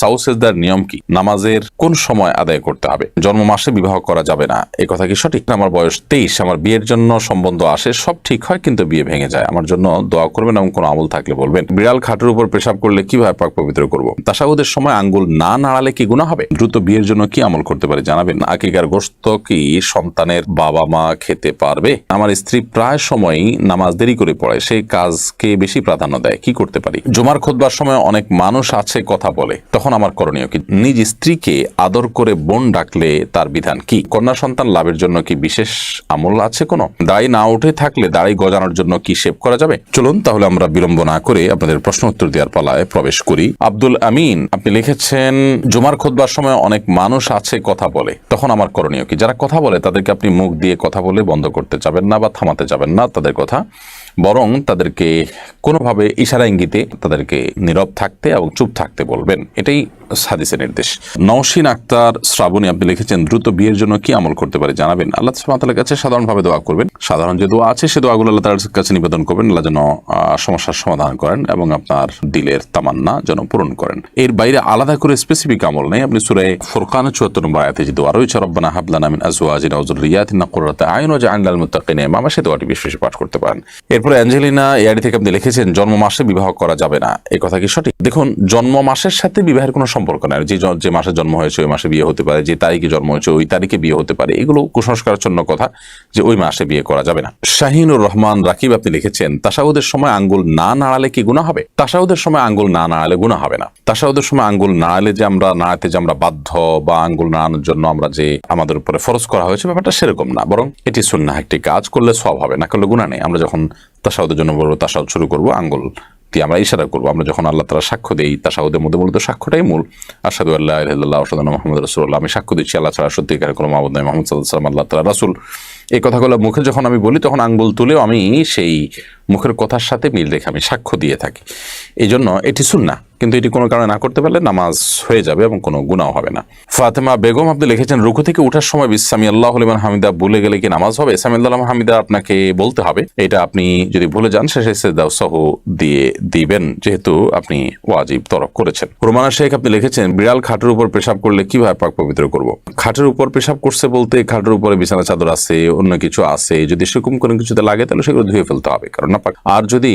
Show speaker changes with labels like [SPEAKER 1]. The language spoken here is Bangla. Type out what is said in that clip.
[SPEAKER 1] সাউসেজদার নিয়ম কি? নামাজের কোন সময় আদায় করতে হবে? জন্ম মাসে বিবাহ করা যাবে না। এ কথা কি সঠিক? আমার বয়স তেইশ, আমার বিয়ের জন্য সম্বন্ধ আসে, সব ঠিক হয়, কিন্তু বিয়ে ভেঙে যায়। আমার জন্য দোয়া করবেন এবং কোনো আমল থাকলে বলবেন। বিড়াল খাটের উপর পেশাব করলে কীভাবে পাক পবিত্র করব? তাসাউদের সময় আঙ্গুল না নাড়ালে কি গুণা হবে? দ্রুত বিয়ের জন্য কি আমল করতে পারে জানাবেন? আকিকার গোস্ত কি সন্তানের বাবা মা খেতে পারবে? আমার স্ত্রী প্রায় সময়ই নামাজ দেরি করে পড়ে সেই কাজকে বেশি প্রাধান্য দেয়। কি করতে পারি? জমার খোদবার সময় অনেক মানুষ আছে, কথা বলে। তখন আমার করণীয় কি? নিজ স্ত্রীকে আদর করে বোন ডাকলে তার বিধান কি? কন্যা সন্তান লাভের জন্য কি বিশেষ আমল আছে কোনো? দাড়ি না উঠে থাকলে দাড়ি গজানোর জন্য কি শেভ করা যাবে? চলুন তাহলে আমরা বিলম্ব না করে আপনাদের প্রশ্ন উত্তর দেওয়ার পালায় প্রবেশ করি। আব্দুল আমিন, আপনি লিখেছেন, জুমার খোদবার সময় অনেক মানুষ আছে, কথা বলে। তখন আমার করণীয় কি? যারা কথা বলে তাদেরকে আপনি মুখ দিয়ে কথা বলে বন্ধ করতে যাবেন না বা থামাতে যাবেন না তাদের কথা। বরং তাদেরকে কোনোভাবে ইশারা ইঙ্গিতে তাদেরকে নীরব থাকতে এবং চুপ থাকতে বলবেন। এটাই হাদিসের নির্দেশ। নওশিন আক্তার শ্রাবণী, আপনি লিখেছেন, দ্রুত বিয়ের জন্য কি আমল করতে পারে? জানাবেন। আল্লাহ সুবহানাহু কাছে সাধারণভাবে দোয়া করবেন। সাধারণ যে দোয়া আছে, সে দোয়াগুলো আল্লাহ তাআলার কাছে নিবেদন করবেন। আল্লাহ যেন সমস্যার সমাধান করেন এবং আপনার দিলের তামান্না যেন পূরণ করেন। এর বাইরে আলাদা করে স্পেসিফিক আমল নেই। আপনি সূরা ফুরকানের 74 নম্বর আয়াতে যে দোয়া রয়েছে, রব্বানা হাব লানা মিন আজওয়াজিনা ওয়া যুররিয়াতিনা কুররাতা আয়ুন ওয়াজআলনা লিল মুত্তাকিনা ইমামা, সে দোয়াটি বেশি বেশি পাঠ করতে পারেন। এরপরে অ্যাঞ্জেলিনা এআডি থেকে আপনি লিখেছেন, জন্ম মাসে বিবাহ করা যাবে না। এই কথা কি সঠিক? দেখুন, জন্ম মাসের সাথে বিবাহের কোনো সম্পর্ক নাই। যে যে মাসে জন্ম হয়েছে, ওই মাসে বিয়ে হতে পারে, যে তারিখে জন্ম হয়েছে, ওই তারিখে বিয়ে হতে পারে। এগুলো কুসংস্কারাচ্ছন্ন কথা যে ওই মাসে বিয়ে করা যাবে না। শাহিনুর রহমান রাকিব আপনি লিখেছেন তাসাউদের সময় আঙ্গুল না নাড়ালে কি গুণা হবে? তাসাউদের সময় আঙ্গুল না নাড়ালে গুণা হবে না। তাসাউদের সময় আঙ্গুল নাড়ালে যে আমরা নাড়াতে যে আমরা বাধ্য বা আঙ্গুল নাড়ানোর জন্য আমরা যে আমাদের উপরে ফরজ করা হয়েছে, ব্যাপারটা সেরকম না। বরং এটি সুন্নাহ, একটি কাজ, করলে সব হবে, না করলে গুণা নেই। আমরা যখন তাসাউদের জন্য বলব তাসাউদ শুরু করব, আঙ্গুল দিয়ে আমরা ইশারা করব। আমরা যখন আল্লাহ তালা সাক্ষ্য দেই তাসাউদের মধ্যে মূলত সাক্ষ্যটাই মূল। আসাদু আল্লাহ আল্লাহ মহম্মদ মোহাম্মদ রসুল্লাহ আমি সাক্ষ্য দিচ্ছি আল্লাহ ছাড়া সত্যিকার কোনো মাহমুদ নাই মোহাম্মদ সাল্লাহ সাল্লাম আল্লাহ তালা রাসুল। এই কথাগুলো মুখে যখন আমি বলি, তখন আঙ্গুল তুলেও আমি সেই মুখের কথার সাথে মিল রেখে আমি সাক্ষ্য দিয়ে থাকি। এই জন্য এটি শুননা কিন্তু এটি কোনো কারণে না করতে পারলে নামাজ হয়ে যাবে এবং কোনো গুণাও হবে না। ফাতেমা বেগম আপনি লিখেছেন, রুকু থেকে উঠার সময় বিসামি আল্লাহ আলিমান হামিদা ভুলে গেলে কি নামাজ হবে? সামি আল্লাহ হামিদা আপনাকে বলতে হবে, এটা আপনি যদি ভুলে যান, শেষে সেদাও সহ দিয়ে দিবেন, যেহেতু আপনি ওয়াজিব তরক করেছেন। রোমানা শেখ আপনি লিখেছেন, বিড়াল খাটের উপর পেশাব করলে কীভাবে পাক পবিত্র করব? খাটের উপর পেশাব করছে বলতে, খাটের উপরে বিছানা চাদর আছে অন্য কিছু আছে, যদি সেরকম কোনো কিছুতে লাগে, তাহলে সেগুলো ধুয়ে ফেলতে হবে। কারণ আর যদি